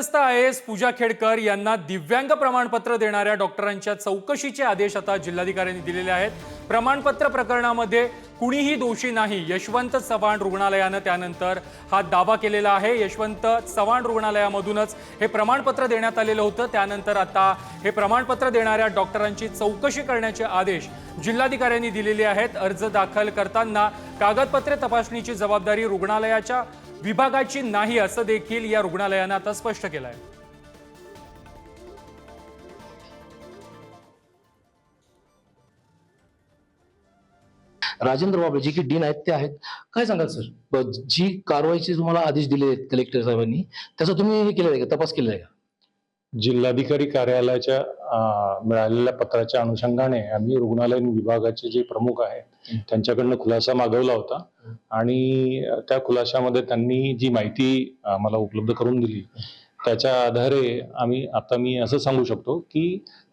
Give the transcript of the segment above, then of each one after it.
वादग्रस्त I S पूजा खेडकर यांना दिव्यांग प्रमाणपत्र देणाऱ्या डॉक्टरांच्या चौकशीचे आदेश आता जिल्हाधिकाऱ्यांनी दिलेले आहेत. प्रमाणपत्र प्रकरणामध्ये कुणीही दोषी नाही. यशवंत चव्हाण रुग्णालयानं त्यानंतर हा दावा केलेला आहे. यशवंत चव्हाण रुग्णालयामधूनच हे प्रमाणपत्र देण्यात आलेलं होतं. त्यानंतर आता हे प्रमाणपत्र देणाऱ्या डॉक्टरांची चौकशी करण्याचे आदेश जिल्हाधिकाऱ्यांनी दिलेले आहेत. अर्ज दाखल करताना कागदपत्रे तपासणीची जबाबदारी रुग्णालयाच्या विभागाची नाही असं देखील या रुग्णालयानं आता स्पष्ट केलं आहे राजेंद्र बाबळे जे की डीन आहेत ते आहेत. काय सांगाल सर? जी कारवाईचे तुम्हाला आदेश दिले आहेत कलेक्टर साहेबांनी त्याचा तुम्ही हे केलेलं आहे का? तपास केलेला आहे का? जिल्हाधिकारी कार्यालयाच्या मिळालेल्या पत्राच्या अनुषंगाने आम्ही रुग्णालयीन विभागाचे जे प्रमुख आहेत त्यांच्याकडनं खुलासा मागवला होता. आणि त्या खुलाशामध्ये त्यांनी जी माहिती आम्हाला उपलब्ध करून दिली त्याच्या आधारे आम्ही आता मी असं सांगू शकतो की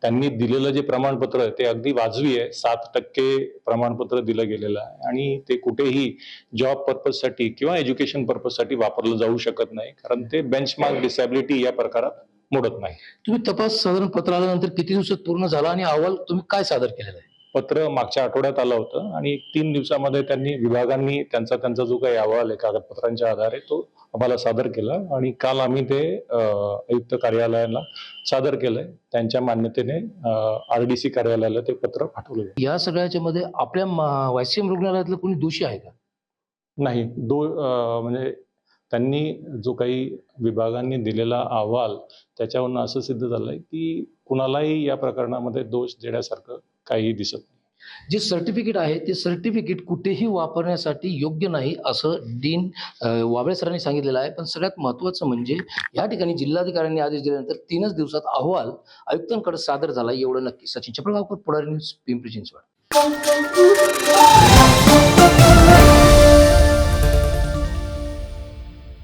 त्यांनी दिलेलं जे प्रमाणपत्र आहे ते अगदी वाजवी आहे. सात टक्के प्रमाणपत्र दिलं गेलेलं आहे आणि ते कुठेही जॉब पर्पजसाठी किंवा एज्युकेशन पर्पजसाठी वापरलं जाऊ शकत नाही कारण ते बेंचमार्क डिसॅबिलिटी या प्रकारात मोडत नाही. तुम्ही तपास साधारण पत्र आल्यानंतर किती दिवसात पूर्ण झाला आणि अहवाल तुम्ही काय सादर केलेला आहे? पत्र मागच्या आठवड्यात आलं होतं आणि तीन दिवसामध्ये त्यांनी विभागांनी त्यांचा त्यांचा जो काही अहवाल आहे कागदपत्रांच्या आधारे तो आम्हाला सादर केला आणि काल आम्ही ते आयुक्त कार्यालयाला सादर केलंय. त्यांच्या मान्यतेने आरडीसी कार्यालयाला ते पत्र पाठवलं. या सगळ्याच्या मध्ये आपल्या वायसीएम रुग्णालयातलं कोणी दोषी आहे का? नाही. दो म्हणजे त्यांनी जो काही विभागांनी दिलेला अहवाल त्याच्यावरून असं सिद्ध झालंय की कुणालाही या प्रकरणामध्ये दोष देण्यासारखं काही दिसत नाही. जे सर्टिफिकेट आहे ते सर्टिफिकेट कुठेही वापरण्यासाठी योग्य नाही असं डीन वाबळे सरांनी सांगितलेलं आहे. पण सगळ्यात महत्त्वाचं म्हणजे या ठिकाणी जिल्हाधिकाऱ्यांनी आदेश दिल्यानंतर तीनच दिवसात अहवाल आयुक्तांकडे सादर झाला. एवढं नक्की. सचिन चपळगावकर पुढारी न्यूज पिंपरी चिंचवड.